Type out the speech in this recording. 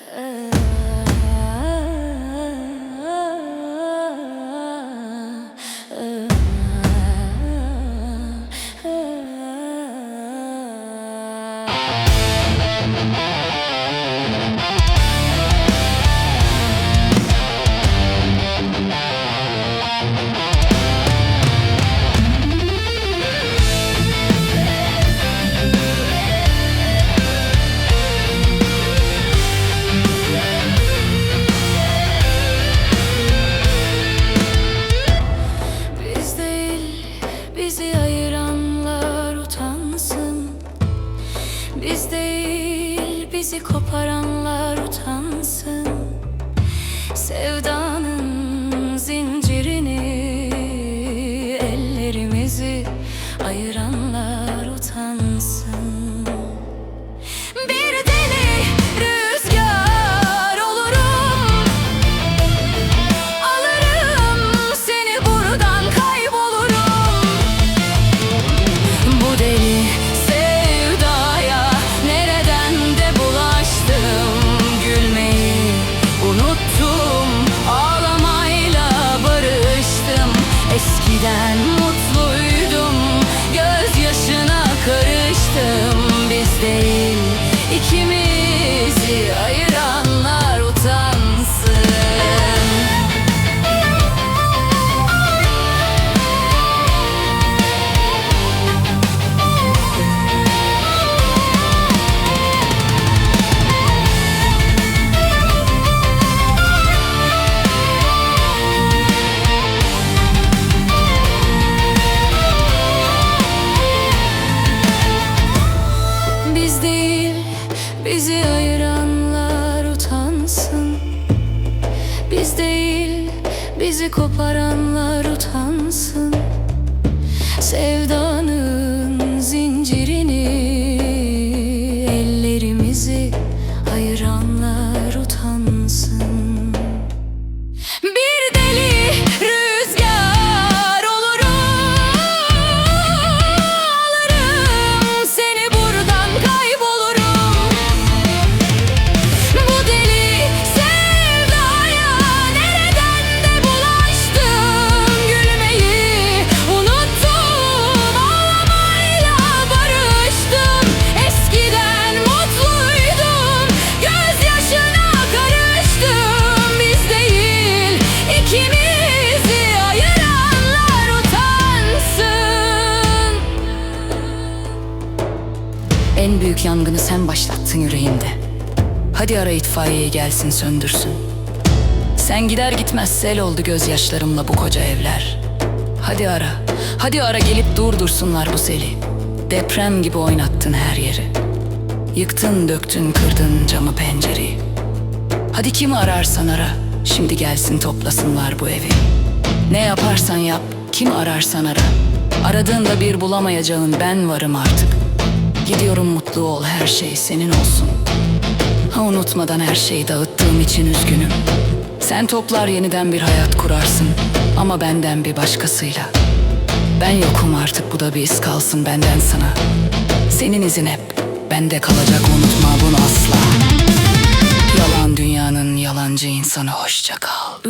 Biz bizi koparanlar utansın. Sevdanın zincirini ellerimizi ayıranlar utansın 何も bizi ayıranlar utansın. Biz değil bizi koparanlar utansın. Sevdanın En büyük yangını sen başlattın yüreğimde. Hadi ara itfaiyeyi gelsin söndürsün. Sen gider gitmez sel oldu gözyaşlarımla bu koca evler. Hadi ara, hadi ara gelip durdursunlar bu seli. Deprem gibi oynattın her yeri. Yıktın, döktün, kırdın camı pencereyi. Hadi kimi ararsan ara, şimdi gelsin toplasınlar bu evi. Ne yaparsan yap, kim ararsan ara. Aradığında bir bulamayacağın ben varım artık. Gidiyorum mutlu ol, her şey senin olsun. Ha unutmadan her şeyi dağıttığım için üzgünüm. Sen toplar yeniden bir hayat kurarsın ama benden bir başkasıyla. Ben yokum artık bu da bir iz kalsın benden sana. Senin izin hep bende kalacak unutma bunu asla. Yalan dünyanın yalancı insanı hoşça kal. Bu